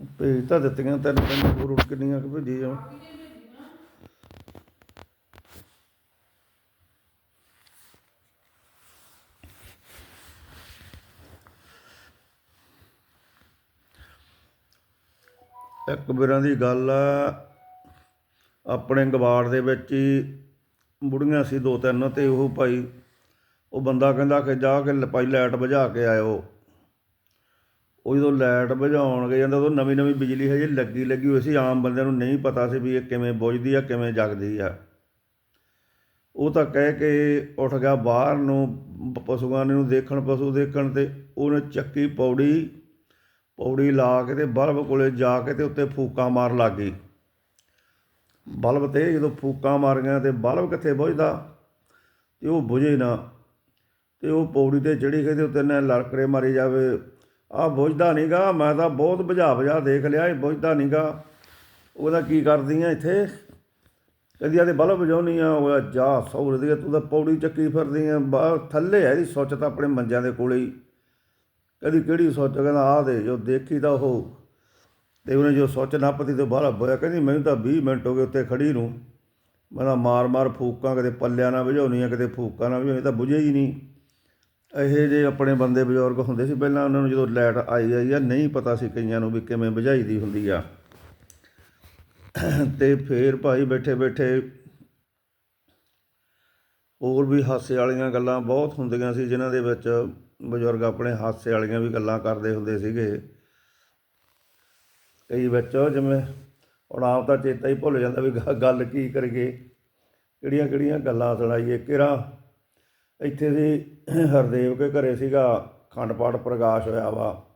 ਭੇਜ ਤਾਂ ਦਿੱਤੀਆਂ, ਤਿੰਨ ਤਿੰਨ ਹੋਰ ਉੱਡ ਕਿੰਨੀਆਂ ਕਿ ਭੇਜੀ ਜਾਵਾਂ। ਇੱਕ ਬਿਰਾਂ ਦੀ ਗੱਲ ਆ, ਆਪਣੇ ਗਵਾੜ ਦੇ ਵਿੱਚ ਹੀ ਬੁੜੀਆਂ ਸੀ ਦੋ ਤਿੰਨ, ਤੇ ਉਹ ਭਾਈ, ਉਹ ਬੰਦਾ ਕਹਿੰਦਾ ਕਿ ਜਾ ਕੇ ਭਾਈ ਲਾਈਟ ਬੁਝਾ ਕੇ ਆਇਓ। ਉਹ ਜਦੋਂ ਲਾਈਟ ਬੁਝਾਉਣ ਗਏ ਜਾਂਦਾ ਉਦੋਂ ਨਵੀਂ ਨਵੀਂ ਬਿਜਲੀ ਹਜੇ ਲੱਗੀ ਲੱਗੀ ਹੋਈ ਸੀ, ਆਮ ਬੰਦਿਆਂ ਨੂੰ ਨਹੀਂ ਪਤਾ ਸੀ ਵੀ ਇਹ ਕਿਵੇਂ ਬੁਝਦੀ ਆ, ਕਿਵੇਂ ਜਗਦੀ ਆ। ਉਹ ਤਾਂ ਕਹਿ ਕੇ ਉੱਠ ਗਿਆ ਬਾਹਰ ਨੂੰ, ਪਸ਼ੂਆਂ ਨੂੰ ਦੇਖਣ, ਪਸ਼ੂ ਦੇਖਣ ਤੇ ਉਹਨੇ ਚੱਕੀ ਪੌੜੀ ਪੌੜੀ ਲਾ ਕੇ ਤੇ ਬਲਬ ਕੋਲੇ ਜਾ ਕੇ ਤੇ ਉੱਤੇ ਫੂਕਾਂ ਮਾਰ ਲੱਗ ਗਈ। ਬਲਬ ਤੇ ਜਦੋਂ ਫੂਕਾਂ ਮਾਰੀਆਂ ਤੇ ਬਲਬ ਕਿੱਥੇ ਬੁਝਦਾ? ਤੇ ਉਹ ਬੁਝੇ ਨਾ। ਤੇ ਉਹ ਪੌੜੀ ਤੇ ਚੜੀ ਗਈ ਤੇ ਉੱਤੇ ਨੇ ਲੜਕਰੇ ਮਾਰੀ ਜਾਵੇ ਆ ਬੁਝਦਾ ਨਹੀਂਗਾ ਮੈਂ ਤਾਂ ਬਹੁਤ ਬੁਝਾ ਬੁਝਾ ਦੇਖ ਲਿਆ ਇਹ ਬੁਝਦਾ ਨਹੀਂਗਾ ਉਹਦਾ ਕੀ ਕਰਦੀ ਆ ਇੱਥੇ? ਕਹਿੰਦੀ ਆ ਤੇ ਬਲਬ ਬੁਝਾਉਣੀ ਆ, ਉਹ ਜਾ ਸੌਰ ਦੀ, ਤੂੰ ਤਾਂ ਪੌੜੀ ਚੱਕੀ ਫਿਰਦੀ ਆ ਬਾਹਰ ਥੱਲੇ ਆ ਇਹਦੀ ਸੋਚ ਤਾਂ ਆਪਣੇ ਮੰਜਿਆਂ ਦੇ ਕੋਲੇ ਹੀ। ਕਹਿੰਦੀ ਕਿਹੜੀ ਸੋਚ? ਕਹਿੰਦਾ ਆ ਦੇ ਜੋ ਦੇਖੀ ਤਾਂ ਉਹ। ਤੇ ਉਹਨੇ ਜੋ ਸੁੱਚ ਨੱਪਦੀ ਤੇ ਬਾਹਰ ਹੋਇਆ ਕਹਿੰਦੀ ਮੈਨੂੰ ਤਾਂ 20 ਮਿੰਟ ਹੋ ਗਏ ਉੱਤੇ ਖੜੀ ਨੂੰ। ਮੈਂ ਤਾਂ ਮਾਰ ਮਾਰ ਫੂਕਾਂ, ਕਦੇ ਪੱਲਿਆਂ ਨਾਲ ਵਜਾਉਣੀ ਆ, ਕਦੇ ਫੂਕਾਂ ਨਾਲ ਵਜਾਉਣੀ ਤਾਂ ਬੁਝੇ ਹੀ ਨਹੀਂ। ਇਹੋ ਜਿਹੇ ਆਪਣੇ ਬੰਦੇ ਬਜ਼ੁਰਗ ਹੁੰਦੇ ਸੀ, ਪਹਿਲਾਂ ਉਹਨਾਂ ਨੂੰ ਜਦੋਂ ਲਾਈਟ ਆਈ ਆਈ ਆ, ਨਹੀਂ ਪਤਾ ਸੀ ਕਈਆਂ ਨੂੰ ਵੀ ਕਿਵੇਂ ਬੁਝਾਈ ਦੀ ਹੁੰਦੀ ਆ। ਤੇ ਫੇਰ ਭਾਈ ਬੈਠੇ ਬੈਠੇ ਹੋਰ ਵੀ ਹਾਸੇ ਵਾਲੀਆਂ ਗੱਲਾਂ ਬਹੁਤ ਹੁੰਦੀਆਂ ਸੀ, ਜਿਨ੍ਹਾਂ ਦੇ ਵਿੱਚ ਬਜ਼ੁਰਗ ਆਪਣੇ ਹਾਸੇ ਵਾਲੀਆਂ ਵੀ ਗੱਲਾਂ ਕਰਦੇ ਹੁੰਦੇ ਸੀਗੇ। ਕਈ ਵਿੱਚ ਜਿਵੇਂ ਹੁਣ ਆਪ ਤਾਂ ਚੇਤਾ ਹੀ ਭੁੱਲ ਜਾਂਦਾ ਵੀ ਗੱਲ ਕੀ ਕਰੀਏ ਕਿਹੜੀਆਂ ਕਿਹੜੀਆਂ ਗੱਲਾਂ ਸੁਣਾਈਏ, ਕਿਹੜਾ ਇੱਥੇ ਸੀ ਹਰਦੇਵ ਕੇ ਘਰੇ ਸੀਗਾ ਖੰਡ ਪਾਠ ਪ੍ਰਕਾਸ਼ ਹੋਇਆ ਵਾ।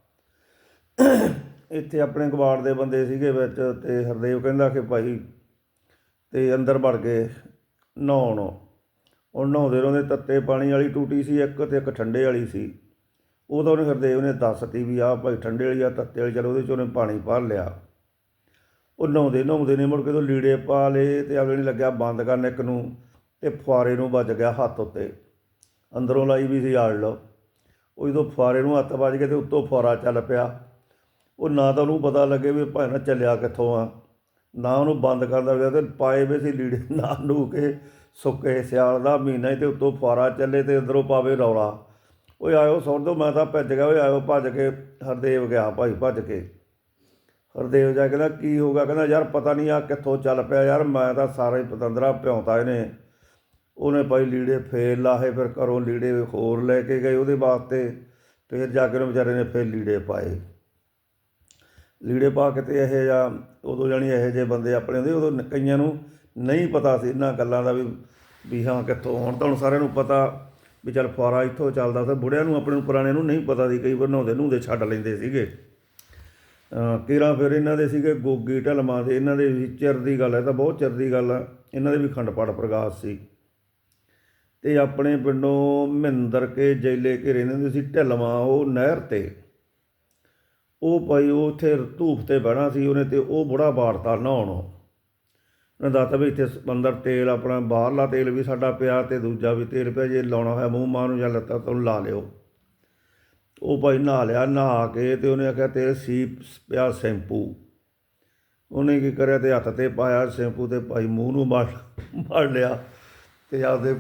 ਇੱਥੇ ਆਪਣੇ ਕਬਾੜ ਦੇ ਬੰਦੇ ਸੀਗੇ ਵਿੱਚ ਤੇ ਹਰਦੇਵ ਕਹਿੰਦਾ ਕਿ ਭਾਈ ਤੇ ਅੰਦਰ ਵੜ ਗਏ, ਨਹਾਉਣ। ਉਹ ਨਹਾਉਂਦੇ ਰਹਿੰਦੇ ਤੱਤੇ ਪਾਣੀ ਵਾਲੀ ਟੂਟੀ ਸੀ, ਇੱਕ ਤੇ ਇੱਕ ਠੰਡੇ ਵਾਲੀ ਸੀ। ਉਹ ਤਾਂ ਉਹਨੇ ਹਰਦੇਵ ਨੇ ਦੱਸਤੀ ਵੀ ਆਹ ਭਾਈ ਠੰਡੇ ਵਾਲੀ ਆ ਤੱਤੇ ਵਾਲੀ, ਚਲ ਉਹਦੇ ਚ ਉਹਨੇ ਪਾਣੀ ਭਰ ਲਿਆ। ਉਹ ਨਹਾਉਂਦੇ ਨਹਾਉਂਦੇ ਨੇ ਮੁੜ ਕੇ ਤੋਂ ਲੀੜੇ ਪਾ ਲਏ ਤੇ ਅਗਲੇ ਨੇ ਲੱਗਿਆ ਬੰਦ ਕਰਨ ਇੱਕ ਨੂੰ ਤੇ ਫੁਆਰੇ ਨੂੰ ਵੱਜ ਗਿਆ ਹੱਥ ਉੱਤੇ। ਅੰਦਰੋਂ ਲਾਈ ਵੀ ਸੀ, ਆੜ ਲਓ। ਉਹ ਜਦੋਂ ਫੁਆਰੇ ਨੂੰ ਹੱਥ ਵੱਜ ਗਿਆ ਤੇ ਉੱਤੋਂ ਫੁਆਰਾ ਚੱਲ ਪਿਆ। ਉਹ ਨਾ ਤਾਂ ਉਹਨੂੰ ਪਤਾ ਲੱਗੇ ਵੀ ਭਾਣਾ ਚੱਲਿਆ ਕਿੱਥੋਂ ਆ। ਨਾ ਉਹਨੂੰ ਬੰਦ ਕਰਦਾ ਪਿਆ ਤੇ ਪਾਏ ਵੇ ਸੀ ਲੀੜੇ ਨਾ ਨੂੰ ਕੇ ਸੁੱਕੇ ਸਿਆਲ ਦਾ ਮਹੀਨਾ ਹੀ ਤੇ ਉੱਤੋਂ ਫੁਆਰਾ ਚੱਲੇ ਤੇ ਅੰਦਰੋਂ ਪਾਵੇ ਰੌਲਾ। ਓਏ ਆਇਓ ਸੁਣ ਦੋ, ਮੈਂ ਤਾਂ ਭੱਜ ਗਿਆ, ਓਏ ਆਇਓ ਭੱਜ ਕੇ, ਹਰਦੇਵ ਗਿਆ ਭਾਈ ਭੱਜ ਕੇ। ਹਰਦੇਵ ਜਾ ਕਹਿੰਦਾ, ਕੀ ਹੋ ਗਿਆ? ਕਹਿੰਦਾ, ਯਾਰ ਪਤਾ ਨਹੀਂ ਆ ਕਿੱਥੋਂ ਚੱਲ ਪਿਆ ਯਾਰ, ਮੈਂ ਤਾਂ ਸਾਰਾ ਹੀ ਪਤੰਦਰਾ ਭਿਉਂਤਾ ਇਹਨੇ। ਉਹਨੇ ਭਾਈ ਲੀੜੇ ਫੇਰ ਲਾਹੇ, ਫਿਰ ਘਰੋਂ ਲੀੜੇ ਹੋਰ ਲੈ ਕੇ ਗਏ ਉਹਦੇ ਵਾਸਤੇ, ਫਿਰ ਜਾ ਕੇ ਉਹਨੇ ਵਿਚਾਰੇ ਨੇ ਫੇਰ ਲੀੜੇ ਪਾਏ। ਲੀੜੇ ਪਾ ਕੇ ਤੇ ਇਹ ਜਾਂ ਉਦੋਂ ਜਾਣੀ ਇਹੋ ਜਿਹੇ ਬੰਦੇ ਆਪਣੇ ਹੁੰਦੇ, ਉਦੋਂ ਕਈਆਂ ਨੂੰ ਨਹੀਂ ਪਤਾ ਸੀ ਇਹਨਾਂ ਗੱਲਾਂ ਦਾ ਵੀ ਵੀ ਹਾਂ ਕਿੱਥੋਂ ਹੁਣ, ਤਾਂ ਹੁਣ ਸਾਰਿਆਂ ਨੂੰ ਪਤਾ ਵੀ ਚੱਲ ਫੁਆਰਾ ਇੱਥੋਂ ਚੱਲਦਾ ਤੇ ਬੁੜਿਆਂ ਨੂੰ ਆਪਣੇ ਨੂੰ ਪੁਰਾਣੇ ਨੂੰ ਨਹੀਂ ਪਤਾ ਸੀ, ਕਈ ਵਾਰ ਨਹਾਉਂਦੇ ਨਹਾਉਂਦੇ ਛੱਡ ਲੈਂਦੇ ਸੀਗੇ। ਕਿਰਾਂ ਫਿਰ ਇਹਨਾਂ ਦੇ ਸੀਗੇ, ਗੋਗੀ ਢਲਮਾਂ ਦੇ, ਇਹਨਾਂ ਦੇ ਵੀ ਚਿਰ ਦੀ ਗੱਲ ਹੈ ਤਾਂ ਬਹੁਤ ਚਿਰ ਦੀ ਗੱਲ ਆ, ਇਹਨਾਂ ਦੇ ਵੀ ਖੰਡ ਪਾਠ ਪ੍ਰਕਾਸ਼ ਸੀ। ਤੇ ਆਪਣੇ ਪਿੰਡੋਂ ਮਹਿੰਦਰ ਕੇ ਜੈਲੇ ਕੇ ਰਹਿੰਦੇ ਹੁੰਦੇ ਸੀ ਢਲਵਾਂ, ਉਹ ਨਹਿਰ ਤੇ। ਉਹ ਭਾਈ ਉਹ ਉੱਥੇ ਧੂਪ ਤੇ ਬਹਿਣਾ ਸੀ, ਉਹਨੇ ਤੇ ਉਹ ਬੁੜਾ ਬਾੜਤਾ ਨਹਾਉਣ। ਉਹਨੇ ਦੱਸਤਾ ਵੀ ਇੱਥੇ ਅੰਦਰ ਤੇਲ, ਆਪਣਾ ਬਾਹਰਲਾ ਤੇਲ ਵੀ ਸਾਡਾ ਪਿਆ ਤੇ ਦੂਜਾ ਵੀ ਤੇਲ ਪਿਆ, ਜੇ ਲਾਉਣਾ ਹੋਇਆ ਮੂੰਹ ਮਾਂ ਨੂੰ ਜਾਂ ਲੱਤਾਂ ਤੋਂ ਲਾ ਲਿਓ। ਉਹ ਭਾਈ ਨਹਾ ਲਿਆ, ਨਹਾ ਕੇ ਤੇ ਉਹਨੇ ਆਖਿਆ ਤੇਲ ਸੀ ਪਿਆ ਸ਼ੈਂਪੂ। ਉਹਨੇ ਕੀ ਕਰਿਆ ਤੇ ਹੱਥ ਤੇ ਪਾਇਆ, ਸ਼ੈਂਪੂ ਤੇ ਭਾਈ ਮੂੰਹ ਨੂੰ ਮਲ ਮਲ ਲਿਆ ਤੇ ਆਪਦੇ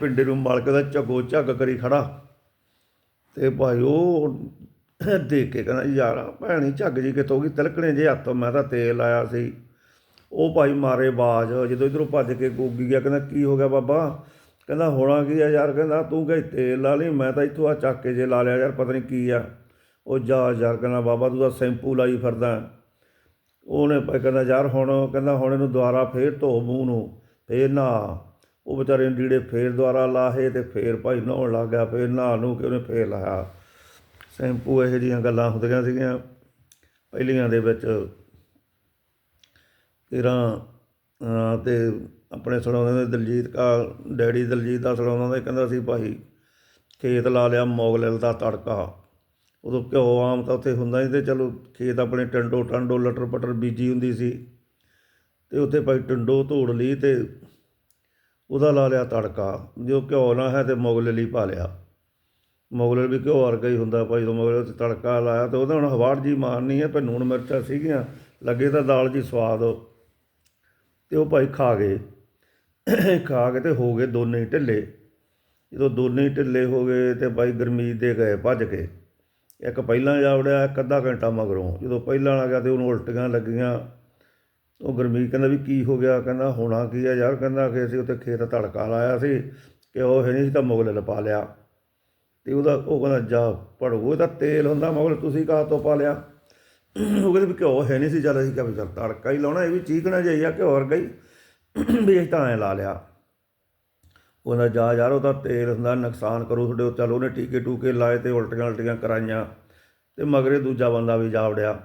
ਪਿੰਡੇ ਨੂੰ ਮਲ ਦਾ ਉਹਦਾ ਝੱਗੋ ਝੱਗ ਕਰੀ ਖੜਾ। ਤੇ ਭਾਈ ਉਹ ਦੇਖ ਕੇ ਕਹਿੰਦਾ, ਯਾਰ, ਭੈਣੀ ਝੱਗ ਜੀ ਕਿਤੋਂ ਗਈ? ਤਿਲਕਣੇ ਜੇ ਹੱਥ ਮੈਂ ਤਾਂ ਤੇਲ ਲਾਇਆ ਸੀ। ਉਹ ਭਾਈ ਮਾਰੇ ਬਾਜ, ਜਦੋਂ ਇਧਰੋਂ ਭੱਜ ਕੇ ਗੋਗੀ ਗਿਆ, ਕਹਿੰਦਾ, ਕੀ ਹੋ ਗਿਆ ਬਾਬਾ? ਕਹਿੰਦਾ, ਹੋਣਾ ਕੀ ਆ ਯਾਰ? ਕਹਿੰਦਾ, ਤੂੰ ਕਹੇ ਤੇਲ ਲਾ ਲਈ, ਮੈਂ ਤਾਂ ਇੱਥੋਂ ਆ ਚੱਕ ਕੇ ਜੇ ਲਾ ਲਿਆ ਯਾਰ, ਪਤਾ ਨਹੀਂ ਕੀ ਆ। ਉਹ ਜਾ ਯਾਰ ਕਹਿੰਦਾ, ਬਾਬਾ, ਤੂੰ ਤਾਂ ਸ਼ੈਂਪੂ ਲਾਈ ਫਿਰਦਾ। ਉਹਨੇ ਭਾਈ ਕਹਿੰਦਾ, ਯਾਰ, ਹੁਣ, ਕਹਿੰਦਾ, ਹੁਣ ਇਹਨੂੰ ਦੁਬਾਰਾ ਫੇਰ ਧੋ ਮੂੰਹ ਨੂੰ, ਫੇਰ ਨਾ ਉਹ ਵਿਚਾਰੇ ਨੇ ਲੀੜੇ ਫੇਰ ਦੁਬਾਰਾ ਲਾਹੇ ਤੇ ਫੇਰ ਭਾਈ ਨਹਾਉਣ ਲੱਗ ਗਿਆ ਫੇਰ ਨਹਾ ਨੂੰ ਕਿ ਉਹਨੇ ਫੇਰ ਲਾਇਆ। ਸ਼ੈਂਪੂ ਇਹੋ ਜਿਹੀਆਂ ਗੱਲਾਂ ਹੁੰਦੀਆਂ ਸੀਗੀਆਂ। ਪਹਿਲੀਆਂ ਦੇ ਵਿੱਚ ਤੇਰਾਂ ਅਹ, ਤੇ ਆਪਣੇ ਸੁਣਾਉਂਦੇ ਨੇ ਦਲਜੀਤ ਕਾ ਡੈਡੀ ਦਲਜੀਤ ਦਾ ਸੁਣਾਉਂਦਾ ਤੇ ਕਹਿੰਦਾ ਸੀ ਭਾਈ ਖੇਤ ਲਾ ਲਿਆ ਮੋਗਲਲ ਦਾ ਤੜਕਾ। ਉਦੋਂ ਘਿਓ ਆਮ ਤਾਂ ਉੱਥੇ ਹੁੰਦਾ ਹੀ ਤੇ ਚਲੋ ਖੇਤ ਆਪਣੇ ਟੰਡੋ ਟੰਡੋ ਲਟਰ ਪਟਰ ਬੀਜੀ ਹੁੰਦੀ ਸੀ। ਤੇ ਉੱਥੇ ਭਾਈ ਟੰਡੋ ਧੂੜ ਲਈ ਤੇ ਉਹਦਾ ਲਾ ਲਿਆ ਤੜਕਾ, ਜੋ ਘਿਓ ਨਾ ਹੈ ਤੇ ਮੁਗਲ ਲਈ ਪਾ ਲਿਆ। ਮੁਗਲ ਵੀ ਘਿਓ ਵਰਗਾ ਹੀ ਹੁੰਦਾ ਭਾਈ, ਜਦੋਂ ਮੁਗਲ ਤੇ ਤੜਕਾ ਲਾਇਆ ਤੇ ਉਹਦਾ ਹੁਣ ਹਵਾੜ ਜੀ ਮਾਰਨੀ ਹੈ ਪਰ ਨੂਣ ਮਿਰਚਾਂ ਸੀਗੀਆਂ, ਲੱਗੇ ਤਾਂ ਦਾਲ ਜੀ ਸਵਾਦ। ਤੇ ਉਹ ਭਾਈ ਖਾ ਗਏ। ਖਾ ਕੇ ਤੇ ਹੋ ਗਏ ਦੋਨੇ ਹੀ ਢਿੱਲੇ। ਜਦੋਂ ਦੋਨੇ ਹੀ ਢਿੱਲੇ ਹੋ ਗਏ ਤੇ ਭਾਈ ਗਰਮੀਤ ਦੇ ਗਏ, ਭੱਜ ਕੇ। ਇੱਕ ਪਹਿਲਾਂ ਜਾ ਵੜਿਆ, ਇੱਕ ਅੱਧਾ ਘੰਟਾ ਮਗਰੋਂ। ਜਦੋਂ ਪਹਿਲਾਂ ਆ ਗਿਆ ਤੇ ਉਹਨੂੰ ਉਲਟੀਆਂ ਲੱਗੀਆਂ। ਉਹ ਗੁਰਮੀਤ ਕਹਿੰਦਾ ਵੀ ਕੀ ਹੋ ਗਿਆ? ਕਹਿੰਦਾ ਹੋਣਾ ਕੀ ਆ ਯਾਰ? ਕਹਿੰਦਾ ਕਿ ਅਸੀਂ ਉੱਥੇ ਖੇਤ ਤੜਕਾ ਲਾਇਆ ਸੀ ਕਿ ਉਹ ਹੈ ਨਹੀਂ ਸੀ ਤਾਂ ਮੁਗਲ ਲਪਾ ਲਿਆ। ਤੇ ਉਹਦਾ ਉਹ ਕਹਿੰਦਾ, ਜਾ ਪੜੋ ਇਹਦਾ ਤੇਲ ਹੁੰਦਾ ਮੁਗਲ, ਤੁਸੀਂ ਕਾਹ ਤੋਂ ਪਾ ਲਿਆ? ਉਹ ਕਹਿੰਦੇ ਵੀ ਘਿਓ ਹੈ ਨਹੀਂ ਸੀ, ਚੱਲ ਅਸੀਂ ਕਿਹਾ ਵੀ ਚੱਲ ਤੜਕਾ ਹੀ ਲਾਉਣਾ, ਇਹ ਵੀ ਚੀਕਣਾ ਜਾਈਆ ਘਿਓ ਵਰਗਾ ਗਈ। ਵੀ ਅਸੀਂ ਤਾਂ ਐਂ ਲਾ ਲਿਆ। ਉਹਦਾ ਜਾ ਯਾਰ ਉਹਦਾ ਤੇਲ ਹੁੰਦਾ, ਨੁਕਸਾਨ ਕਰੂ ਤੁਹਾਡੇ ਚੱਲ ਉਹਨੇ ਟੀਕੇ ਟੂਕੇ ਲਾਏ ਤੇ ਉਲਟੀਆਂ ਉਲਟੀਆਂ ਕਰਾਈਆਂ। ਤੇ ਮਗਰੇ ਦੂਜਾ ਬੰਦਾ ਵੀ ਜਾ ਵੜਿਆ।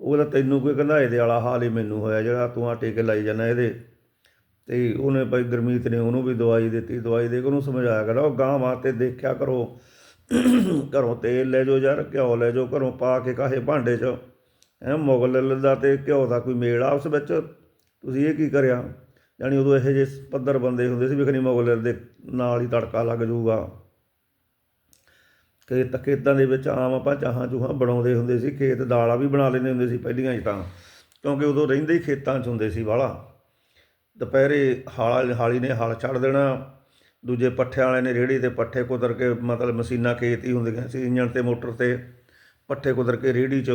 ਉਹ ਉਹਦਾ ਤੈਨੂੰ ਕੋਈ ਕਹਿੰਦਾ, ਇਹਦੇ ਵਾਲਾ ਹਾਲ ਹੀ ਮੈਨੂੰ ਹੋਇਆ ਜਿਹੜਾ ਤੂੰ ਆ ਟੀਕੇ ਲਾਈ ਜਾਂਦਾ ਇਹਦੇ। ਤੇ ਉਹਨੇ ਭਾਈ ਗੁਰਮੀਤ ਨੇ ਉਹਨੂੰ ਵੀ ਦਵਾਈ ਦਿੱਤੀ, ਦਵਾਈ ਦੇ ਕੇ ਉਹਨੂੰ ਸਮਝਾਇਆ ਕਰੋ ਉਹ ਗਾਂ ਵਾਸਤੇ ਦੇਖਿਆ ਕਰੋ। ਘਰੋਂ ਤੇਲ ਲੈ ਜਾਓ ਯਾਰ, ਘਿਓ ਲੈ ਜਾਓ, ਘਰੋਂ ਪਾ ਕੇ ਕਾਹੇ ਭਾਂਡੇ 'ਚ। ਐ ਮੁਗਲ ਦਾ ਤੇ ਘਿਓ ਦਾ ਕੋਈ ਮੇਲ ਆ ਉਸ ਵਿੱਚ? ਤੁਸੀਂ ਇਹ ਕੀ ਕਰਿਆ? ਯਾਨੀ ਉਦੋਂ ਇਹੋ ਜਿਹੇ ਪੱਧਰ ਬੰਦੇ ਹੁੰਦੇ ਸੀ ਵੀ ਖਣੀ ਮੁਗਲ ਦੇ ਨਾਲ ਹੀ ਤੜਕਾ ਲੱਗ ਜਾਊਗਾ। ਖੇਤ, ਖੇਤਾਂ ਦੇ ਵਿੱਚ ਆਮ ਆਪਾਂ ਚਾਹਾਂ ਚੂਹਾਂ ਬਣਾਉਂਦੇ ਹੁੰਦੇ ਸੀ, ਖੇਤ ਦਾਲਾਂ ਵੀ ਬਣਾ ਲੈਂਦੇ ਹੁੰਦੇ ਸੀ ਪਹਿਲੀਆਂ 'ਚ ਤਾਂ, ਕਿਉਂਕਿ ਉਦੋਂ ਰਹਿੰਦੇ ਹੀ ਖੇਤਾਂ 'ਚ ਹੁੰਦੇ ਸੀ ਵਾਲਾ। ਦੁਪਹਿਰੇ ਹਾਲ ਹਾਲੀ ਨੇ ਹਲ ਛੱਡ ਦੇਣਾ, ਦੂਜੇ ਪੱਠਿਆਂ ਵਾਲੇ ਨੇ ਰੇੜੀ ਤੇ ਪੱਠੇ ਕੁਦਰ ਕੇ, ਮਤਲਬ ਮਸ਼ੀਨਾਂ ਖੇਤ ਹੀ ਹੁੰਦੀਆਂ ਸੀ, ਇੰਜਣ ਤੇ ਮੋਟਰ ਤੇ ਪੱਠੇ ਕੁਦਰ ਕੇ ਰੇੜੀ 'ਚ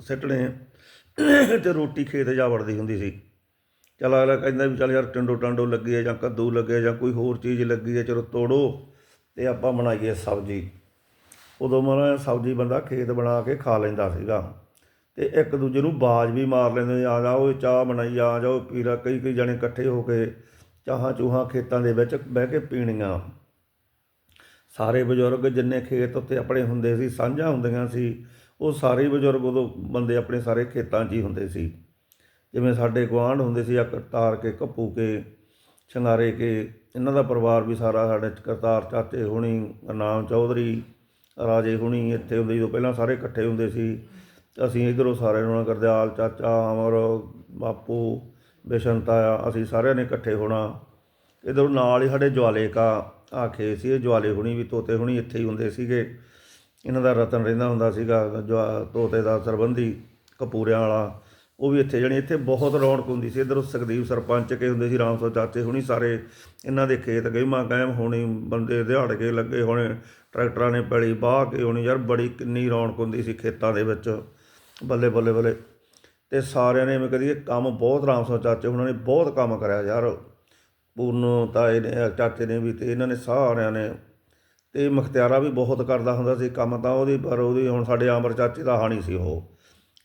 ਸਿੱਟਣੇ, ਤੇ ਰੋਟੀ ਖੇਤ ਜਾ ਵੜਦੀ ਹੁੰਦੀ ਸੀ। ਚਲ ਅਗਲਾ ਕਹਿੰਦਾ ਵੀ ਚੱਲ ਯਾਰ ਟੰਡੋ ਟਾਂਡੋ ਲੱਗੀ ਹੈ ਜਾਂ ਕੱਦੂ ਲੱਗੇ ਜਾਂ ਕੋਈ ਹੋਰ ਚੀਜ਼ ਲੱਗੀ ਹੈ, ਚਲੋ ਤੋੜੋ ਤੇ ਆਪਾਂ ਬਣਾਈਏ ਸਬਜ਼ੀ। ਉਦੋਂ ਮਨ ਸਬਜ਼ੀ ਬੰਦਾ ਖੇਤ ਬਣਾ ਕੇ ਖਾ ਲੈਂਦਾ ਸੀਗਾ। ਤੇ ਇੱਕ ਦੂਜੇ ਨੂੰ ਬਾਜ ਵੀ ਮਾਰ ਲੈਂਦੇ ਆ ਜਾ ਉਹ ਚਾਹ ਬਣਾਈ, ਆ ਜਾਓ ਪੀਰਾ, ਕਈ ਕਈ ਜਣੇ ਇਕੱਠੇ ਹੋ ਕੇ ਚਾਹਾਂ ਚੂਹਾਂ ਖੇਤਾਂ ਦੇ ਵਿੱਚ ਬਹਿ ਕੇ ਪੀਣੀਆਂ। ਸਾਰੇ ਬਜ਼ੁਰਗ ਜਿੰਨੇ ਖੇਤ ਉੱਤੇ ਆਪਣੇ ਹੁੰਦੇ ਸੀ, ਸਾਂਝਾਂ ਹੁੰਦੀਆਂ ਸੀ, ਉਹ ਸਾਰੇ ਬਜ਼ੁਰਗ ਉਦੋਂ ਬੰਦੇ ਆਪਣੇ ਸਾਰੇ ਖੇਤਾਂ 'ਚ ਹੀ ਹੁੰਦੇ ਸੀ। ਜਿਵੇਂ ਸਾਡੇ ਗੁਆਂਢ ਹੁੰਦੇ ਸੀ, ਆ ਕਰਤਾਰ ਕੇ ਕੱਪੂ ਕੇ ਸ਼ਿੰਗਾਰੇ ਕੇ, ਇਹਨਾਂ ਦਾ ਪਰਿਵਾਰ ਵੀ ਸਾਰਾ ਸਾਡੇ ਕਰਤਾਰ ਚਾਚੇ ਹੋਣੀ ਨਾਮ ਚੌਧਰੀ ਰਾਜੇ ਹੁਣੀ ਇੱਥੇ ਹੁੰਦੇ, ਜਦੋਂ ਪਹਿਲਾਂ ਸਾਰੇ ਇਕੱਠੇ ਹੁੰਦੇ ਸੀ, ਅਸੀਂ ਇਧਰੋਂ ਸਾਰੇ ਨੂੰ ਗਰਦਿਆਲ ਚਾਚਾ, ਅਮਰ, ਬਾਪੂ ਬਿਸ਼ਨ ਤਾਇਆ ਅਸੀਂ ਸਾਰਿਆਂ ਨੇ ਇਕੱਠੇ ਹੋਣਾ। ਇਧਰੋਂ ਨਾਲ ਹੀ ਸਾਡੇ ਜਵਾਲੇ ਕਾ ਆਖੇ ਸੀ, ਇਹ ਜਵਾਲੇ ਹੁਣੀ ਵੀ ਤੋਤੇ ਹੁਣੀ ਇੱਥੇ ਹੀ ਹੁੰਦੇ ਸੀਗੇ। ਇਹਨਾਂ ਦਾ ਰਤਨ ਰਹਿੰਦਾ ਹੁੰਦਾ ਸੀਗਾ, ਜਵਾ- ਤੋਤੇ ਦਾ ਸਰਬੰਧੀ, ਕਪੂਰਿਆਂ ਵਾਲਾ। ਉਹ ਵੀ ਇੱਥੇ, ਜਾਣੀ ਇੱਥੇ ਬਹੁਤ ਰੌਣਕ ਹੁੰਦੀ ਸੀ। ਇਧਰੋਂ ਸੁਖਦੀਪ ਸਰਪੰਚ ਕੇ ਹੁੰਦੇ ਸੀ ਰਾਮਸੋ ਚਾਚੇ ਹੁਣੀ ਸਾਰੇ ਇਹਨਾਂ ਦੇ ਖੇਤ ਗਈਮਾਂ ਕਾਇਮ ਹੋਣੀ, ਬੰਦੇ ਦਿਹਾੜ ਕੇ ਲੱਗੇ ਹੋਣੇ, ਟਰੈਕਟਰਾਂ ਨੇ ਪੈਲੀ ਬਾਹ ਕੇ ਹੋਣੀ। ਯਾਰ ਬੜੀ ਕਿੰਨੀ ਰੌਣਕ ਹੁੰਦੀ ਸੀ ਖੇਤਾਂ ਦੇ ਵਿੱਚ, ਬੱਲੇ ਬੱਲੇ ਬੱਲੇ। ਤੇ ਸਾਰਿਆਂ ਨੇ ਮੈਂ ਕਹਦੀ ਕੰਮ ਬਹੁਤ ਰਾਮਸੋ ਚਾਚੇ ਉਹਨਾਂ ਨੇ ਬਹੁਤ ਕੰਮ ਕਰਿਆ ਯਾਰ। ਪੂਰਨ ਤਾਏ ਨੇ, ਚਾਚੇ ਨੇ ਵੀ ਤੇ ਇਹਨਾਂ ਨੇ ਸਾਰਿਆਂ ਨੇ। ਤੇ ਮੁਖਤਿਆਰਾ ਵੀ ਬਹੁਤ ਕਰਦਾ ਹੁੰਦਾ ਸੀ ਕੰਮ ਤਾਂ ਉਹਦੀ, ਪਰ ਉਹਦੀ ਹੁਣ ਸਾਡੇ ਆਮਰ ਚਾਚੇ ਦਾ ਹਾਣੀ ਸੀ ਉਹ।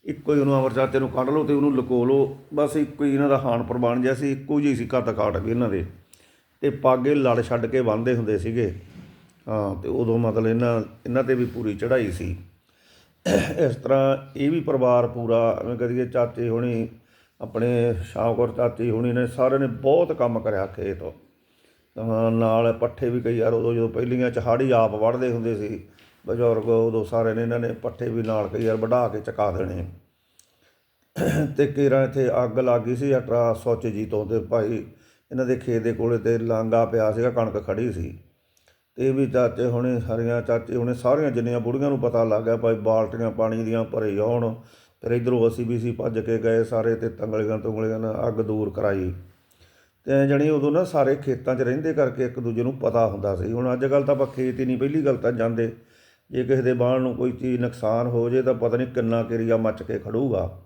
ਇੱਕੋ ਹੀ ਉਹਨੂੰ ਅਮਰ ਚਾਚੇ ਨੂੰ ਕੱਢ ਲਓ ਤੇ ਉਹਨੂੰ ਲੁਕੋ ਲਓ। ਬਸ ਇੱਕੋ ਹੀ ਇਹਨਾਂ ਦਾ ਹਾਣ ਪ੍ਰਬੰਧ ਜਿਹਾ ਸੀ, ਇੱਕੋ ਜਿਹੀ ਸੀ ਘੱਟ ਘਾਟ ਵੀ ਇਹਨਾਂ ਦੇ। ਤੇ ਪਾਗੇ ਲੜ ਛੱਡ ਕੇ ਬੰਨਦੇ ਹੁੰਦੇ ਸੀਗੇ। ਹਾਂ, ਤੇ ਉਦੋਂ ਮਤਲਬ ਇਹਨਾਂ ਇਹਨਾਂ ਤੇ ਵੀ ਪੂਰੀ ਚੜ੍ਹਾਈ ਸੀ। ਇਸ ਤਰ੍ਹਾਂ ਇਹ ਵੀ ਪਰਿਵਾਰ ਪੂਰਾ, ਐਵੇਂ ਕਰੀਏ ਚਾਚੇ ਹੋਣੀ, ਆਪਣੇ ਸ਼ਾਹਕੌਰ ਚਾਚੀ ਹੋਣੀ ਨੇ ਸਾਰਿਆਂ ਨੇ ਬਹੁਤ ਕੰਮ ਕਰਿਆ ਖੇਤ। ਨਾਲ ਪੱਠੇ ਵੀ ਕਈ ਯਾਰ ਉਦੋਂ ਜਦੋਂ ਪਹਿਲੀਆਂ ਚਹਾੜੀ ਆਪ ਵੜਦੇ ਹੁੰਦੇ ਸੀ ਬਜ਼ੁਰਗ ਉਦੋਂ ਸਾਰੇ ਨੇ ਇਹਨਾਂ ਨੇ ਪੱਠੇ ਵੀ ਨਾਲ ਕਈ ਯਾਰ ਵਢਾ ਕੇ ਚਕਾ ਦੇਣੇ। ਤੇ ਕੇਰਾਂ ਇੱਥੇ ਅੱਗ ਲੱਗ ਗਈ ਸੀ, ਅਟਰਾ ਸੁੱਚ ਜੀ ਤੋਂ ਤੇ ਭਾਈ ਇਹਨਾਂ ਦੇ ਖੇਤ ਦੇ ਕੋਲੇ ਤੇ ਲਾਂਗਾ ਪਿਆ ਸੀਗਾ, ਕਣਕ ਖੜੀ ਸੀ। ਤੇ ਇਹ ਵੀ ਚਾਚੇ ਹੁਣੇ ਸਾਰੀਆਂ, ਚਾਚੇ ਹੁਣੇ ਸਾਰੀਆਂ ਜਿੰਨੀਆਂ ਬੁੜੀਆਂ ਨੂੰ ਪਤਾ ਲੱਗ ਗਿਆ ਭਾਈ ਬਾਲਟੀਆਂ ਪਾਣੀ ਦੀਆਂ ਭਰੇ ਆਉਣ। ਫਿਰ ਇਧਰੋਂ ਅਸੀਂ ਵੀ ਸੀ ਭੱਜ ਕੇ ਗਏ ਸਾਰੇ ਤੇ ਤੰਗਲੀਆਂ ਤੁੰਗਲੀਆਂ ਨਾਲ ਅੱਗ ਦੂਰ ਕਰਾਈ। ਤੇ ਜਣੀ ਉਦੋਂ ਨਾ ਸਾਰੇ ਖੇਤਾਂ 'ਚ ਰਹਿੰਦੇ ਕਰਕੇ ਇੱਕ ਦੂਜੇ ਨੂੰ ਪਤਾ ਹੁੰਦਾ ਸੀ। ਹੁਣ ਅੱਜ ਕੱਲ ਤਾਂ ਆਪਾਂ ਖੇਤ ਹੀ ਨਹੀਂ, ਪਹਿਲੀ ਗੱਲ ਤਾਂ ਜਾਂਦੇ। ਜੇ ਕਿਸੇ ਦੇ ਬਾਣ ਨੂੰ ਕੋਈ ਚੀਜ਼ ਨੁਕਸਾਨ ਹੋ ਜੇ ਤਾਂ ਪਤਾ ਨਹੀਂ ਕਿੰਨਾ ਕਿਰਿਆ ਮੱਚ ਕੇ ਖੜੂਗਾ।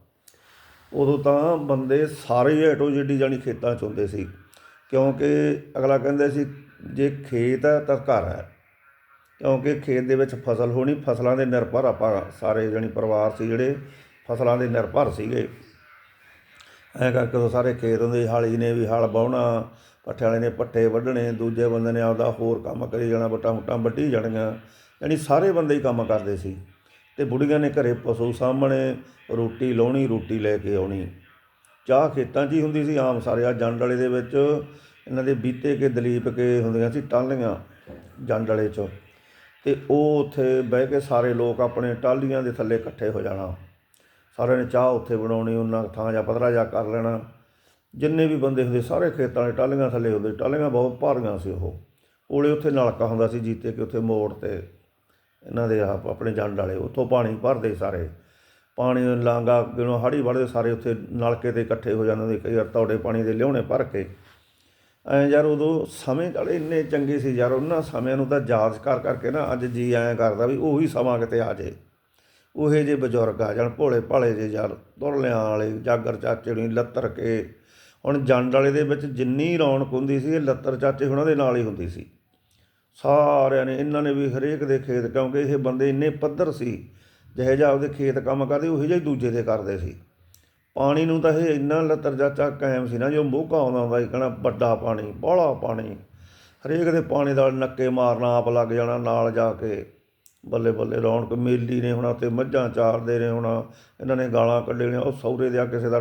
ਉਦੋਂ ਤਾਂ ਬੰਦੇ ਸਾਰੇ ਐਟੋ ਜਿੱਡੀ ਜਾਣੀ ਖੇਤਾਂ 'ਚ ਹੁੰਦੇ ਸੀ। ਕਿਉਂਕਿ ਅਗਲਾ ਕਹਿੰਦੇ ਸੀ ਜੇ ਖੇਤ ਹੈ ਤਾਂ ਘਰ ਹੈ। ਕਿਉਂਕਿ ਖੇਤ ਦੇ ਵਿੱਚ ਫਸਲ ਹੋਣੀ ਫਸਲਾਂ ਦੇ ਨਿਰਭਰ ਆਪਾਂ ਸਾਰੇ ਜਾਣੀ ਪਰਿਵਾਰ ਸੀ ਜਿਹੜੇ ਫਸਲਾਂ ਦੇ ਨਿਰਭਰ ਸੀਗੇ। ਐਂ ਕਰਕੇ ਉਹ ਸਾਰੇ ਖੇਤ ਹੁੰਦੇ ਸੀ, ਹਾਲੀ ਨੇ ਵੀ ਹਲ ਵਾਹੁਣਾ ਪੱਠੇ ਵਾਲੇ ਨੇ ਪੱਠੇ ਵੱਢਣੇ, ਦੂਜੇ ਬੰਦੇ ਨੇ ਆਪਦਾ ਹੋਰ ਕੰਮ ਕਰੀ ਜਾਣਾ ਬਟਾ ਮੁੱਟਾਂ ਵੱਢੀ ਜਾਣੀਆਂ। ਯਾਨੀ ਸਾਰੇ ਬੰਦੇ ਹੀ ਕੰਮ ਕਰਦੇ ਸੀ। ਤੇ ਬੁੜੀਆਂ ਨੇ ਘਰੇ ਪਸ਼ੂ ਸਾਹਮਣੇ ਰੋਟੀ ਲਾਉਣੀ, ਰੋਟੀ ਲੈ ਕੇ ਆਉਣੀ। ਚਾਹ ਖੇਤਾਂ 'ਚ ਹੀ ਹੁੰਦੀ ਸੀ, ਆਮ ਸਾਰੇ। ਆ ਜੰਡ ਵਾਲੇ ਦੇ ਵਿੱਚ ਇਹਨਾਂ ਦੇ ਬੀਤੇ ਕੇ, ਦਲੀਪ ਕੇ ਹੁੰਦੀਆਂ ਸੀ ਟਾਹਲੀਆਂ ਜੰਡ ਵਾਲੇ 'ਚ। ਤੇ ਉਹ ਉੱਥੇ ਬਹਿ ਕੇ ਸਾਰੇ ਲੋਕ ਆਪਣੇ ਟਾਹਲੀਆਂ ਦੇ ਥੱਲੇ ਇਕੱਠੇ ਹੋ ਜਾਣਾ। ਸਾਰਿਆਂ ਨੇ ਚਾਹ ਉੱਥੇ ਬਣਾਉਣੀ, ਉਹਨਾਂ ਥਾਂ ਜਾਂ ਪਤਲਾ ਜਾ ਕਰ ਲੈਣਾ। ਜਿੰਨੇ ਵੀ ਬੰਦੇ ਹੁੰਦੇ ਸਾਰੇ ਖੇਤਾਂ ਵਾਲੇ, ਟਾਹਲੀਆਂ ਥੱਲੇ ਹੁੰਦੇ, ਟਾਹਲੀਆਂ ਬਹੁਤ ਭਾਰੀਆਂ ਸੀ ਉਹ। ਕੋਲੇ ਉੱਥੇ ਨਲਕਾ ਹੁੰਦਾ ਸੀ ਜੀਤੇ ਕਿ ਉੱਥੇ ਮੋੜ ਤੇ। ਇਹਨਾਂ ਦੇ ਆਪ ਆਪਣੇ ਜੰਡ ਵਾਲੇ, ਉੱਥੋਂ ਪਾਣੀ ਭਰਦੇ ਸਾਰੇ। ਪਾਣੀ ਲਾਂਗਾ ਜਦੋਂ ਹਾੜੀ ਵੜਦੇ ਸਾਰੇ ਉੱਥੇ ਨਲਕੇ ਤੇ ਇਕੱਠੇ ਹੋ ਜਾਂਦੇ ਹੁੰਦੇ, ਕਈ ਵਾਰ ਤੌੜੇ ਪਾਣੀ ਦੇ ਲਿਆਉਣੇ ਭਰ ਕੇ। ਐਂ ਯਾਰ ਉਦੋਂ ਸਮੇਂ ਵਾਲੇ ਇੰਨੇ ਚੰਗੇ ਸੀ ਯਾਰ, ਉਹਨਾਂ ਸਮਿਆਂ ਨੂੰ ਤਾਂ ਯਾਦ ਕਰ ਕਰਕੇ ਨਾ ਅੱਜ ਜੀ ਐਂ ਕਰਦਾ ਵੀ ਉਹੀ ਸਮਾਂ ਕਿਤੇ ਆ ਜੇ। ਉਹੇ ਜੇ ਬਜ਼ੁਰਗ ਆ ਜਾਣ, ਭੋਲੇ ਭਾਲੇ ਜੇ ਯਾਰ, ਤੁਰਲਿਆਂ ਵਾਲੇ, ਜਾਗਰ ਚਾਚੇ ਨੂੰ ਲੱਤਰ ਕੇ। ਹੁਣ ਜੰਡ ਵਾਲੇ ਦੇ ਵਿੱਚ ਜਿੰਨੀ ਰੌਣਕ ਹੁੰਦੀ ਸੀ, ਇਹ ਲੱਤਰ ਚਾਚੇ ਉਹਨਾਂ ਦੇ ਨਾਲ ਹੀ ਹੁੰਦੀ ਸੀ। ਸਾਰਿਆਂ ਨੇ, ਇਹਨਾਂ ਨੇ ਵੀ ਹਰੇਕ ਦੇ ਖੇਤ, ਕਿਉਂਕਿ ਇਹ ਬੰਦੇ ਇੰਨੇ ਪੱਧਰ ਸੀ, ਜਿਹੇ ਜਿਹਾ ਉਹਦੇ ਖੇਤ ਕੰਮ ਕਰਦੇ, ਉਹੀ ਜਿਹਾ ਹੀ ਦੂਜੇ ਦੇ ਕਰਦੇ ਸੀ। ਪਾਣੀ ਨੂੰ ਤਾਂ ਇਹ ਇੰਨਾ ਲੱਤਰ ਚਾਚਾ ਕਾਇਮ ਸੀ ਨਾ, ਜੋ ਮੋਗਾ ਆਉਂਦਾ ਹੁੰਦਾ ਸੀ ਕਹਿਣਾ ਵੱਡਾ ਪਾਣੀ ਬੋਲਾ ਪਾਣੀ। ਹਰੇਕ ਦੇ ਪਾਣੀ ਦਾ ਨੱਕੇ ਮਾਰਨਾ, ਆਪ ਲੱਗ ਜਾਣਾ ਨਾਲ ਜਾ ਕੇ। ਬੱਲੇ ਬੱਲੇ ਰੌਣਕ ਮੇਲੀ ਨੇ ਹੋਣਾ ਤੇ ਮੱਝਾਂ ਚਾਰਦੇ ਨੇ ਹੋਣਾ, ਇਹਨਾਂ ਨੇ ਗਾਲਾਂ ਕੱਢਣੀਆਂ ਉਹ ਸੌਰੇ ਦਿਆ ਕਿਸੇ ਦਾ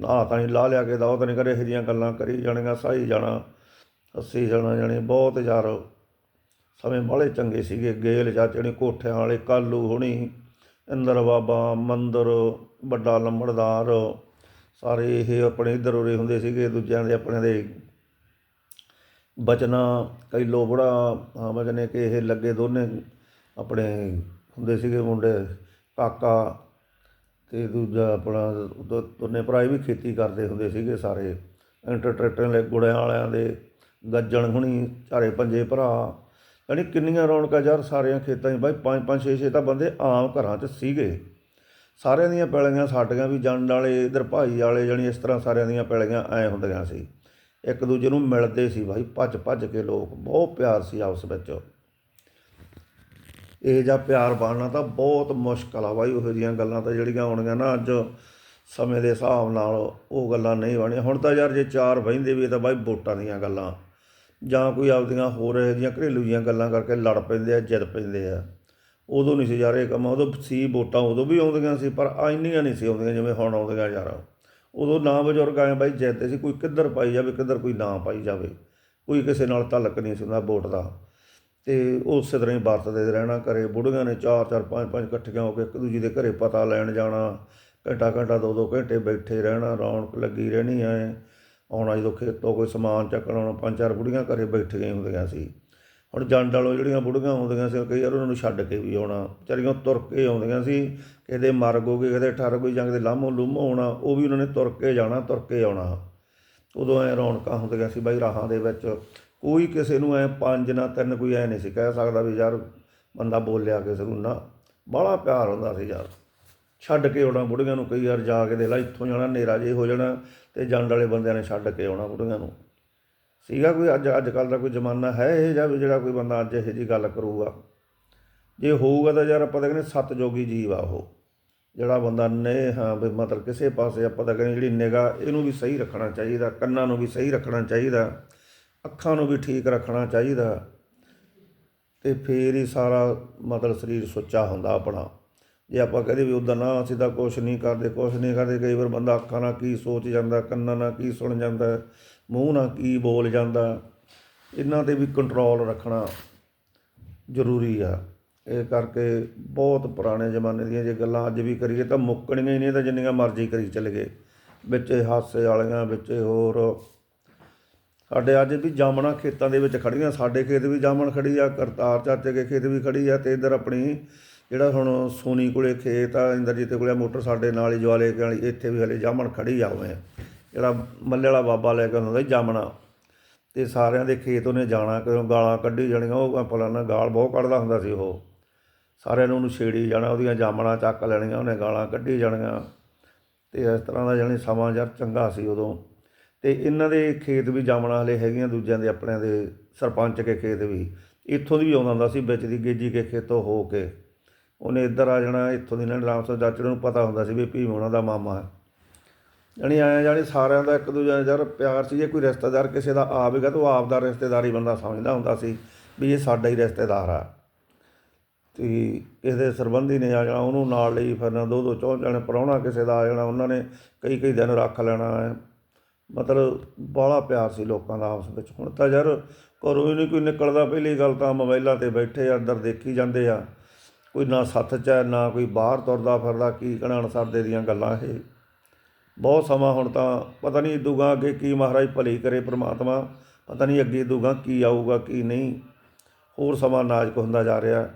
ਨਾ ਤਾਂ ਨਹੀਂ ਲਾ ਲਿਆ ਕੇ ਦਾ ਉਹ ਤਾਂ ਨਹੀਂ ਕਰੇ, ਇਹੋ ਜਿਹੀਆਂ ਗੱਲਾਂ ਕਰੀ ਜਾਣੀਆਂ ਸਾਈ ਜਾਣਾ ਹੱਸੀ ਜਾਣਾ ਜਾਣੀ, ਬਹੁਤ ਯਾਰ ਸਮੇਂ ਬਾਹਲੇ ਚੰਗੇ ਸੀਗੇ, ਗੇਲ ਚਾਚੇ ਕੋਠਿਆਂ ਵਾਲੇ, ਕਾਲੂ ਹੋਣੀ, ਇੰਦਰ ਬਾਬਾ, ਮੰਦਰ, ਵੱਡਾ ਲੰਬੜਦਾਰ, ਸਾਰੇ ਇਹ ਆਪਣੇ ਇੱਧਰ ਉਰੇ ਹੁੰਦੇ ਸੀਗੇ, ਦੂਜਿਆਂ ਦੇ ਆਪਣੇ ਦੇ ਬਚਨਾ, ਕਈ ਲੋਬੜਾ, ਹਾਂ, ਬਚਨੇ ਕਿ ਇਹ ਲੱਗੇ ਦੋਨੇ ਆਪਣੇ ਹੁੰਦੇ ਸੀਗੇ ਮੁੰਡੇ, ਕਾਕਾ ਅਤੇ ਦੂਜਾ ਆਪਣਾ ਦੋ- ਦੋਨੇ ਭਰਾ ਇਹ ਵੀ ਖੇਤੀ ਕਰਦੇ ਹੁੰਦੇ ਸੀਗੇ ਸਾਰੇ। ਇੰਟਰ ਟਰੈਕਟਰਾਂ ਲੈ, ਗੁੜਿਆਂ ਵਾਲਿਆਂ ਦੇ, ਗੱਜਣ ਹੁਣੀ, ਚਾਰੇ ਪੰਜੇ ਭਰਾ। ਯਾਨੀ ਕਿੰਨੀਆਂ ਰੌਣਕਾਂ ਯਾਰ ਸਾਰਿਆਂ ਖੇਤਾਂ 'ਚ। ਬਾਈ ਪੰਜ ਪੰਜ, ਛੇ ਛੇ ਤਾਂ ਬੰਦੇ ਆਮ ਘਰਾਂ 'ਚ ਸੀਗੇ। ਸਾਰਿਆਂ ਦੀਆਂ ਪੈਲੀਆਂ ਸਾਡੀਆਂ ਵੀ ਜੰਡ ਵਾਲੇ, ਇਧਰ ਭਾਈ ਵਾਲੇ ਜਾਣੀ ਇਸ ਤਰ੍ਹਾਂ ਸਾਰਿਆਂ ਦੀਆਂ ਪੈਲੀਆਂ ਐ ਹੁੰਦੀਆਂ ਸੀ। ਇੱਕ ਦੂਜੇ ਨੂੰ ਮਿਲਦੇ ਸੀ ਬਾਈ ਭੱਜ ਭੱਜ ਕੇ ਲੋਕ। ਬਹੁਤ ਪਿਆਰ ਸੀ ਆਪਸ ਵਿੱਚ। ਇਹ ਜਿਹਾ ਪਿਆਰ ਬਣਨਾ ਤਾਂ ਬਹੁਤ ਮੁਸ਼ਕਲ ਆ ਬਾਈ, ਉਹੋ ਜਿਹੀਆਂ ਗੱਲਾਂ ਤਾਂ ਜਿਹੜੀਆਂ ਆਉਣੀਆਂ ਨਾ ਅੱਜ ਸਮੇਂ ਦੇ ਹਿਸਾਬ ਨਾਲ ਉਹ ਗੱਲਾਂ ਨਹੀਂ ਬਣੀਆਂ। ਹੁਣ ਤਾਂ ਯਾਰ ਜੇ ਚਾਰ ਬਹਿੰਦੇ ਵੀ ਤਾਂ ਬਾਈ ਵੋਟਾਂ ਦੀਆਂ ਗੱਲਾਂ। ਜਾਂ ਕੋਈ ਆਪਦੀਆਂ ਹੋਰ ਇਹੋ ਜਿਹੀਆਂ ਘਰੇਲੂ ਜੀਆਂ ਗੱਲਾਂ ਕਰਕੇ ਲੜ ਪੈਂਦੇ ਆ ਜਿੱਦ ਪੈਂਦੇ ਆ। ਉਦੋਂ ਨਹੀਂ ਸੀ ਯਾਰ ਇਹ ਕੰਮ, ਉਦੋਂ ਸੀ ਵੋਟਾਂ ਉਦੋਂ ਵੀ ਆਉਂਦੀਆਂ ਸੀ, ਪਰ ਇੰਨੀਆਂ ਨਹੀਂ ਸੀ ਆਉਂਦੀਆਂ ਜਿਵੇਂ ਹੁਣ ਆਉਂਦੀਆਂ ਯਾਰ। ਉਦੋਂ ਨਾ ਬਜ਼ੁਰਗ ਆਏ ਬਾਈ ਜਿੱਦਦੇ ਸੀ, ਕੋਈ ਕਿੱਧਰ ਪਾਈ ਜਾਵੇ, ਕਿੱਧਰ ਕੋਈ ਨਾ ਪਾਈ ਜਾਵੇ। ਕੋਈ ਕਿਸੇ ਨਾਲ ਤਲਕ ਨਹੀਂ ਸੀ ਹੁੰਦਾ ਵੋਟ ਦਾ। ਤੇ ਉਸੇ ਤਰ੍ਹਾਂ ਹੀ ਵਰਤਦੇ ਰਹਿਣਾ ਘਰੇ। ਬੁੜੀਆਂ ਨੇ ਚਾਰ ਚਾਰ, ਪੰਜ ਪੰਜ ਇਕੱਠੀਆਂ ਹੋ ਕੇ ਇੱਕ ਦੂਜੀ ਦੇ ਘਰੇ ਪਤਾ ਲੈਣ ਜਾਣਾ। ਘੰਟਾ ਘੰਟਾ, ਦੋ ਦੋ ਘੰਟੇ ਬੈਠੇ ਰਹਿਣਾ, ਰੌਣਕ ਲੱਗੀ ਰਹਿਣੀ ਐ। ਆਉਣਾ ਜਦੋਂ ਖੇਤੋਂ ਕੋਈ ਸਮਾਨ ਚੱਕਣ ਆਉਣਾ, ਪੰਜ, ਚਾਰ ਬੁੜੀਆਂ ਘਰੇ ਬੈਠੀਆਂ ਹੀ ਹੁੰਦੀਆਂ ਸੀ। ਹੁਣ ਜੰਡ ਵਾਲੋ ਜਿਹੜੀਆਂ ਬੁੜੀਆਂ ਆਉਂਦੀਆਂ ਸੀ ਕਈ ਵਾਰ ਉਹਨਾਂ ਨੂੰ ਛੱਡ ਕੇ ਵੀ ਆਉਣਾ। ਵਿਚਾਰੀਆਂ ਤੁਰ ਕੇ ਆਉਂਦੀਆਂ ਸੀ। ਕਿਤੇ ਮਰ ਗੋਗੇ ਕਿਤੇ ਠਰ ਕੋਈ ਜਾਂ ਕਿਤੇ ਲਾਮੋ, ਲੂਮੋ ਆਉਣਾ ਉਹ ਵੀ ਉਹਨਾਂ ਨੇ ਤੁਰ ਕੇ ਜਾਣਾ, ਤੁਰ ਕੇ ਆਉਣਾ। ਉਦੋਂ ਐ ਰੌਣਕਾਂ ਹੁੰਦੀਆਂ ਸੀ ਬਾਈ ਰਾਹਾਂ ਦੇ ਵਿੱਚ। ਕੋਈ ਕਿਸੇ ਨੂੰ ਐ ਪੰਜ ਨਾ ਤਿੰਨ ਕੋਈ ਐ ਨਹੀਂ ਸੀ ਕਹਿ ਸਕਦਾ ਵੀ ਯਾਰ ਬੰਦਾ ਬੋਲਿਆ ਕਿਸੇ ਨੂੰ ਨਾ। ਬਾਹਲਾ ਪਿਆਰ ਹੁੰਦਾ ਸੀ ਯਾਰ। ਛੱਡ ਕੇ ਆਉਣਾ ਬੁੜੀਆਂ ਨੂੰ ਕਈ ਵਾਰ ਜਾ ਕੇ ਦੇ ਲਾ, ਇੱਥੋਂ ਜਾਣਾ, ਹਨੇਰਾ ਜੇ ਹੋ ਜਾਣਾ ਤੇ ਜੰਡ ਵਾਲੇ ਬੰਦਿਆਂ ਨੇ ਛੱਡ ਕੇ ਆਉਣਾ ਬੁੜੀਆਂ ਨੂੰ। ਸੀਗਾ ਕੋਈ ਅੱਜ ਅੱਜ ਕੱਲ ਦਾ ਕੋਈ ਜ਼ਮਾਨਾ ਹੈ ਇਹ ਜਾਂ ਵੀ ਜਿਹੜਾ ਕੋਈ ਬੰਦਾ ਅੱਜ ਇਹੋ ਜੀ ਗੱਲ ਕਰੂਗਾ? ਜੇ ਹੋਊਗਾ ਤਾਂ ਯਾਰ ਆਪਾਂ ਤਾਂ ਕਹਿੰਦੇ ਸੱਤ ਜੋਗੀ ਜੀਵ ਆ ਉਹ। ਜਿਹੜਾ ਬੰਦਾ ਨੇ ਹਾਂ ਵੀ ਮਤਲਬ ਕਿਸੇ ਪਾਸੇ ਆਪਾਂ ਤਾਂ ਕਹਿੰਦੇ ਜਿਹੜੀ ਨਿਗਾਹ ਇਹਨੂੰ ਵੀ ਸਹੀ ਰੱਖਣਾ ਚਾਹੀਦਾ, ਕੰਨਾਂ ਨੂੰ ਵੀ ਸਹੀ ਰੱਖਣਾ ਚਾਹੀਦਾ। ਅੱਖਾਂ ਨੂੰ ਵੀ ਠੀਕ ਰੱਖਣਾ ਚਾਹੀਦਾ। ਤੇ ਫੇਰ ਹੀ ਸਾਰਾ ਮਤਲਬ ਸਰੀਰ ਸੁੱਚਾ ਹੁੰਦਾ ਆਪਣਾ। ਜੇ ਆਪਾਂ ਕਹਦੇ ਵੀ ਉਦਾਂ ਨਾ ਅਸੀਂ ਤਾਂ ਕੁਛ ਨਹੀਂ ਕਰਦੇ, ਕੁਛ ਨਹੀਂ ਕਰਦੇ, ਕਈ ਵਾਰ ਬੰਦਾ ਅੱਖਾਂ ਨਾਲ ਕੀ ਸੋਚ ਜਾਂਦਾ, ਕੰਨਾਂ ਨਾਲ ਕੀ ਸੁਣ ਜਾਂਦਾ, ਮੂੰਹ ਨਾਲ ਕੀ ਬੋਲ ਜਾਂਦਾ, ਇਹਨਾਂ ਤੇ ਵੀ ਕੰਟਰੋਲ ਰੱਖਣਾ ਜ਼ਰੂਰੀ ਆ। ਇਹ ਕਰਕੇ ਬਹੁਤ ਪੁਰਾਣੇ ਜ਼ਮਾਨੇ ਦੀਆਂ ਜੇ ਗੱਲਾਂ ਅੱਜ ਵੀ ਕਰੀਏ ਤਾਂ ਮੁੱਕਣੀਆਂ ਹੀ ਨਹੀਂ ਤਾਂ ਜਿੰਨੀਆਂ ਮਰਜ਼ੀ ਕਰੀ ਚੱਲ ਗਏ ਵਿੱਚ ਇਹ ਹਾਸੇ ਵਾਲੀਆਂ, ਵਿੱਚ ਹੋਰ ਸਾਡੇ ਅੱਜ ਵੀ ਜਾਮਣਾ ਖੇਤਾਂ ਦੇ ਵਿੱਚ ਖੜੀਆਂ ਸਾਡੇ ਖੇਤ ਵੀ ਜਾਮਣ ਖੜੀ ਆ, ਕਰਤਾਰ ਚਾਚੇ ਕੇ ਖੇਤ ਵੀ ਖੜੀ ਆ ਤੇ ਇਧਰ ਆਪਣੀ ਜਿਹੜਾ ਹੁਣ ਸੋਨੀ ਕੋਲੇ ਖੇਤ ਆ, ਇੰਦਰਜੀਤ ਕੋਲੇ ਮੋਟਰ ਸਾਡੇ ਨਾਲ ਹੀ ਜਵਾਲੇ ਵਾਲੀ, ਇੱਥੇ ਵੀ ਹਲੇ ਜਾਮਣ ਖੜੀ ਆ ਉਵੇਂ। ਜਿਹੜਾ ਮੱਲੇ ਵਾਲਾ ਬਾਬਾ ਲੈ ਕੇ ਆਉਂਦਾ ਜਾਮਣਾ। ਤੇ ਸਾਰਿਆਂ ਦੇ ਖੇਤ ਉਹਨੇ ਜਾਣਾ, ਕਿਉਂ ਗਾਲਾਂ ਕੱਢੀ ਜਾਣੀਆਂ, ਉਹ ਫਲਾਨਾ ਗਾਲ ਬਹੁਤ ਕੱਢਦਾ ਹੁੰਦਾ ਸੀ ਉਹ। ਸਾਰਿਆਂ ਨੂੰ ਉਹਨੂੰ ਛੇੜੀ ਜਾਣਾ, ਉਹਦੀਆਂ ਜਾਮਣਾ ਚੱਕ ਲੈਣੀਆਂ, ਉਹਨੇ ਗਾਲਾਂ ਕੱਢੀ ਜਾਣੀਆਂ। ਤੇ ਇਸ ਤਰ੍ਹਾਂ ਦਾ ਜਾਣੀ ਸਮਾਂ ਯਾਰ ਚੰਗਾ ਸੀ ਉਦੋਂ। ਤੇ ਇਹਨਾਂ ਦੇ ਖੇਤ ਵੀ ਜਾਮਣਾ ਹਲੇ ਹੈਗੀਆਂ, ਦੂਜਿਆਂ ਦੇ ਆਪਣਿਆਂ ਦੇ ਸਰਪੰਚ ਕੇ ਖੇਤ ਵੀ। ਇੱਥੋਂ ਦੀ ਵੀ ਆਉਂਦਾ ਹੁੰਦਾ ਸੀ, ਵਿੱਚ ਦੀ ਗੇਜੀ ਕੇ ਖੇਤੋਂ ਹੋ ਕੇ। ਉਹਨੇ ਇੱਧਰ ਆ ਜਾਣਾ, ਇੱਥੋਂ ਦੀ ਇਹਨਾਂ ਰਾਮ ਸਿੰਘ ਚਾਚੇ ਨੂੰ ਪਤਾ ਹੁੰਦਾ ਸੀ ਵੀ ਭੀਮ ਉਹਨਾਂ ਦਾ ਮਾਮਾ ਹੈ। ਜਾਣੀ ਆਇਆ ਜਾਣੀ ਸਾਰਿਆਂ ਦਾ ਇੱਕ ਦੂਜੇ ਨਾਲ ਯਾਰ ਪਿਆਰ ਸੀ, ਜੇ ਕੋਈ ਰਿਸ਼ਤੇਦਾਰ ਕਿਸੇ ਦਾ ਆਵੇਗਾ ਤਾਂ ਉਹ ਆਪ ਦਾ ਰਿਸ਼ਤੇਦਾਰ ਹੀ ਬੰਦਾ ਸਮਝਦਾ ਹੁੰਦਾ ਸੀ ਵੀ ਇਹ ਸਾਡਾ ਹੀ ਰਿਸ਼ਤੇਦਾਰ ਆ। ਤੇ ਕਿਸੇ ਦੇ ਸਰਬੰਧੀ ਨੇ ਆ ਜਾਣਾ, ਉਹਨੂੰ ਨਾਲ ਲਈ ਫਿਰਨਾ ਦੋ ਦੋ ਚੌਂ ਜਣੇ ਪ੍ਰਾਹੁਣਾ ਕਿਸੇ ਦਾ ਆ ਜਾਣਾ, ਉਹਨਾਂ ਨੇ ਕਈ ਕਈ ਦਿਨ ਰੱਖ ਲੈਣਾ ਹੈ। ਮਤਲਬ ਬਾਹਲਾ ਪਿਆਰ ਸੀ ਲੋਕਾਂ ਦਾ ਆਪਸ ਵਿੱਚ। ਹੁਣ ਤਾਂ ਯਾਰ ਘਰੋਂ ਹੀ ਨਹੀਂ ਕੋਈ ਨਿਕਲਦਾ, ਪਹਿਲੀ ਗੱਲ ਤਾਂ ਮੋਬਾਈਲਾਂ ਤੇ ਬੈਠੇ ਆ, ਅੰਦਰ ਦੇਖੀ ਜਾਂਦੇ ਆ। ਕੋਈ ਨਾ ਸੱਥ ਚ ਹੈ, ਨਾ ਕੋਈ ਬਾਹਰ ਤੁਰਦਾ ਫਿਰਦਾ, ਕੀ ਕਹਣਾ ਸਰਦੇ ਦੀਆਂ ਗੱਲਾਂ ਇਹ। ਬਹੁਤ ਸਮਾਂ ਹੁਣ ਤਾਂ ਪਤਾ ਨਹੀਂ ਇਦੂਗਾ ਅੱਗੇ ਕੀ ਮਹਾਰਾਜ ਭਲੀ ਕਰੇ ਪ੍ਰਮਾਤਮਾ, ਪਤਾ ਨਹੀਂ ਅੱਗੇ ਇਦੂਗਾ ਕੀ ਆਊਗਾ, ਕੀ ਨਹੀਂ। ਹੋਰ ਸਮਾਂ ਨਾਜ਼ੁਕ ਹੁੰਦਾ ਜਾ ਰਿਹਾ।